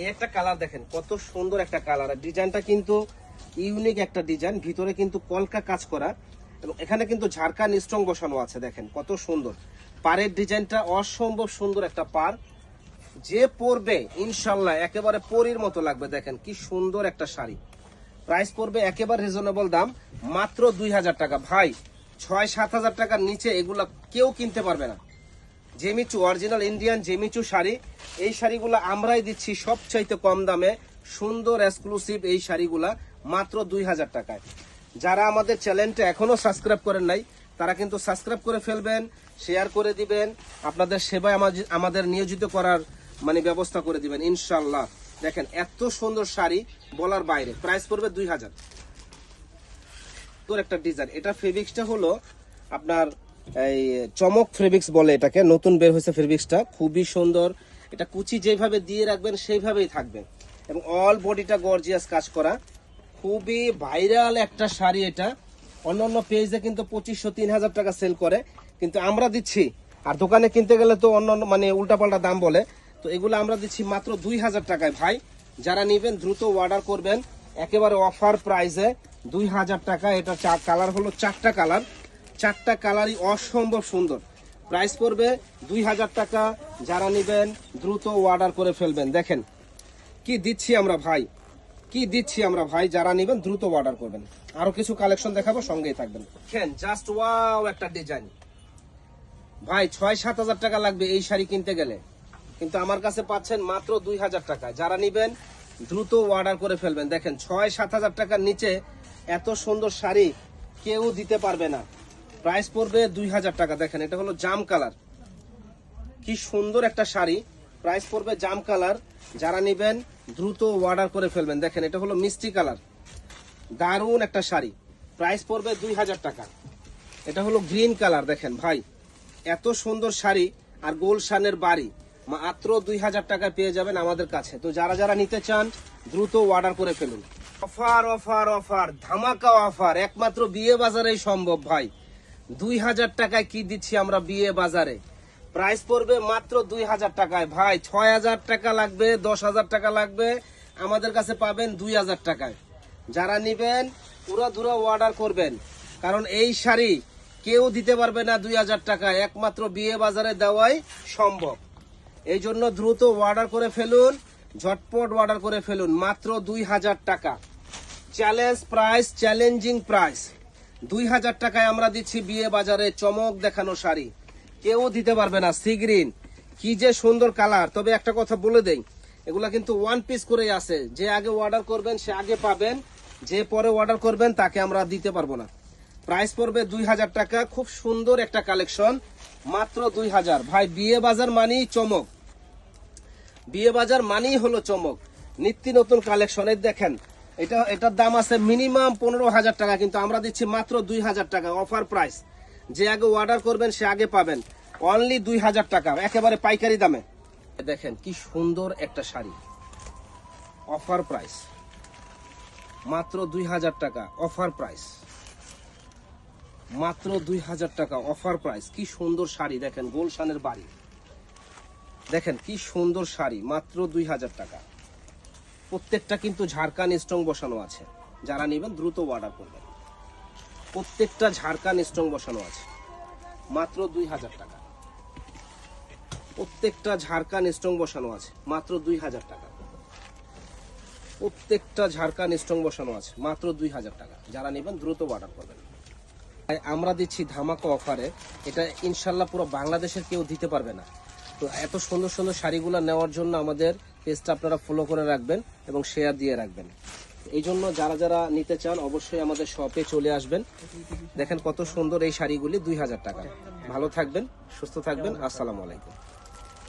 এই একটা কালার দেখেন, কত সুন্দর একটা কালার আর ডিজাইনটা কিন্তু ইউনিক একটা ডিজাইন ভিতরে কিন্তু কলকা কাজ করা। এবং এখানে কিন্তু ঝাড়খান স্ট্রং বসানো আছে, দেখেন, কত সুন্দর। পাড়ের ডিজাইনটা অসম্ভব সুন্দর একটা পার যে পরবে, ইনশাল্লাহ, একেবারে পরির মতো লাগবে, দেখেন, কি সুন্দর একটা শাড়ি। প্রাইস পড়বে একেবারে রিজনেবল দাম, মাত্র দুই হাজার টাকা। ভাই ছয় সাত হাজার টাকার নিচে এগুলা কেউ কিনতে পারবে না। জেমিচু অরিজিনাল ইন্ডিয়ান জেমিচু শাড়ি। এই শাড়িগুলো আমরাই দিচ্ছি সবচাইতে কম দামে। সুন্দর এক্সক্লুসিভ এই শাড়িগুলা মাত্র দুই হাজার টাকায়। যারা আমাদের চ্যানেলটা এখনও সাবস্ক্রাইব করেন নাই, তারা কিন্তু সাবস্ক্রাইব করে ফেলবেন শেয়ার করে দিবেন, আপনাদের সেবায় আমাদের নিয়োজিত করার মানে ব্যবস্থা করে দিবেন ইনশাল্লাহ দেখেন, এত সুন্দর শাড়ি বলার বাইরে প্রাইস পড়বে দুই হাজার। তোর একটা ডিজাইন এটা ফেব্রিক্সটা হলো আপনার এই চমক ফেব্রিক্স বলে এটাকে, নতুন বের হয়েছে ফেব্রিক্সটা, খুবই সুন্দর। এটা কুচি যেভাবে দিয়ে রাখবেন, সেইভাবেই থাকবে। এবং অল বডিটা গর্জিয়াস কাজ করা। খুবই ভাইরাল একটা শাড়ি এটা। অন্য অন্য পেজে কিন্তু পঁচিশশো, তিন হাজার টাকা সেল করে। কিন্তু আমরা দিচ্ছি। আর দোকানে কিনতে গেলে তো অন্য মানে উল্টাপাল্টা দাম বলে। তো এগুলো আমরা দিচ্ছি মাত্র দুই হাজার টাকায়। ভাই, যারা নেবেন, দ্রুত অর্ডার করবেন। একেবারে অফার প্রাইসে দুই হাজার টাকা। এটা কালার হলো চারটা কালার চারটা কালারই অসম্ভব সুন্দর। প্রাইস পড়বে দুই হাজার টাকা। যারা নেবেন, দ্রুত অর্ডার করে ফেলবেন। দেখেন, কি দিচ্ছি আমরা ভাই? কি দিচ্ছি আমরা ভাই? যারা নেবেন, দ্রুত অর্ডার করবেন। আরও কিছু কালেকশন দেখাবো, সঙ্গেই থাকবেন। দেখেন জাস্ট ওয়াও একটা ডিজাইন ভাই ছয় সাত হাজার টাকা লাগবে এই শাড়ি কিনতে গেলে। কিন্তু আমার কাছে পাচ্ছেন মাত্র দুই হাজার টাকা। যারা নিবেন, দ্রুত অর্ডার করে ফেলবেন। দেখেন ছয় সাত হাজার টাকার নিচে এত সুন্দর শাড়ি কেউ দিতে পারবে না। প্রাইস পড়বে দুই হাজার টাকা। দেখেন, এটা হলো জাম কালার। কি সুন্দর একটা শাড়ি। প্রাইস পড়বে জাম কালার। যারা নিবেন, দ্রুত অর্ডার করে ফেলবেন। দেখেন, এটা হলো মিষ্টি কালার। দারুণ একটা শাড়ি। প্রাইস পড়বে দুই হাজার টাকা। এটা হলো গ্রিন কালার, দেখেন ভাই। এত সুন্দর শাড়ি আর গোলশানের বাড়ি। মাত্র দুই হাজার টাকা পেয়ে যাবেন আমাদের কাছে। তো যারা যারা নিতে চান, দ্রুত অর্ডার করে ফেলুন। Offer offer offer. ধামাকা অফার। একমাত্র বিয়ে বাজারেই সম্ভব ভাই। দুই হাজার টাকায় কি দিচ্ছি আমরা বিয়ে বাজারে? প্রাইস পড়বে মাত্র দুই হাজার টাকায়। ভাই, ছয় হাজার টাকা লাগবে, দশ হাজার টাকা লাগবে। আমাদের কাছে পাবেন দুই হাজার টাকায়। যারা নিবেন, পুরো ধুরো অর্ডার করবেন। কারণ এই শাড়ি কেউ দিতে পারবে না দুই হাজার টাকা একমাত্র বিয়ে বাজারে দেওয়াই সম্ভব। এই জন্য দ্রুত অর্ডার করে ফেলুন, ঝটপট অর্ডার করে ফেলুন। মাত্র দুই হাজার টাকা। চ্যালেঞ্জ প্রাইস চ্যালেঞ্জিং প্রাইস দুই হাজার টাকায় আমরা দিচ্ছি বিয়ে বাজারে চমক দেখানো শাড়ি। কেউ দিতে পারবে না সি গ্রিন কি যে সুন্দর কালার। তবে একটা কথা বলে দেই, এগুলা কিন্তু ওয়ান পিস করেই আছে। যে আগে অর্ডার করবেন, সে আগে পাবেন। যে পরে অর্ডার করবেন, তাকে আমরা দিতে পারব না। প্রাইস পড়বে দুই হাজার টাকা। খুব সুন্দর একটা কালেকশন মাত্র দুই হাজার। ভাই, বিয়ে বাজার মানেই চমক। বিয়ে বাজার মানেই হলো চমক। নিত্য নতুন কালেকশনের দেখেন এটা, এটার দাম আছে মিনিমাম পনেরো হাজার টাকা, কিন্তু আমরা দিচ্ছি মাত্র দুই হাজার টাকা অফার প্রাইস। যে আগে অর্ডার করবেন, সে আগে পাবেন। অনলি দুই হাজার টাকা, একেবারে পাইকারি দামে। দেখেন কি সুন্দর একটা শাড়ি। Offer price. মাত্র দুই হাজার টাকা, অফার প্রাইস। মাত্র দুই হাজার টাকা, অফার প্রাইস। কি সুন্দর শাড়ি, দেখেন, গোলশানের বাড়ি। দেখেন, কি সুন্দর শাড়ি, মাত্র দুই হাজার টাকা। প্রত্যেকটা কিন্তু ঝাড়খান স্ট্রং বসানো আছে। যারা নেবেন দ্রুত অর্ডার করবেন। প্রত্যেকটা ঝাড়খান স্ট্রং বসানো আছে। মাত্র দুই হাজার টাকা। প্রত্যেকটা ঝাড়খান স্ট্রং বসানো আছে। মাত্র দুই হাজার টাকা। প্রত্যেকটা ঝাড়খান স্ট্রং বসানো আছে। মাত্র দুই হাজার টাকা। যারা নেবেন দ্রুত অর্ডার করবেন। আমরা দিচ্ছি ধামাকা অফারে এটা ইনশাল্লাহ পুরো বাংলাদেশের কেউ দিতে পারবে না। তো এত সুন্দর সুন্দর শাড়িগুলো নেওয়ার জন্য আমাদের পেজটা আপনারা ফলো করে রাখবেন এবং শেয়ার দিয়ে রাখবেন। এই জন্য যারা যারা নিতে চান অবশ্যই আমাদের শপে চলে আসবেন। দেখেন কত সুন্দর এই শাড়িগুলি, দুই হাজার টাকা। ভালো থাকবেন, সুস্থ থাকবেন, আসসালামু আলাইকুম।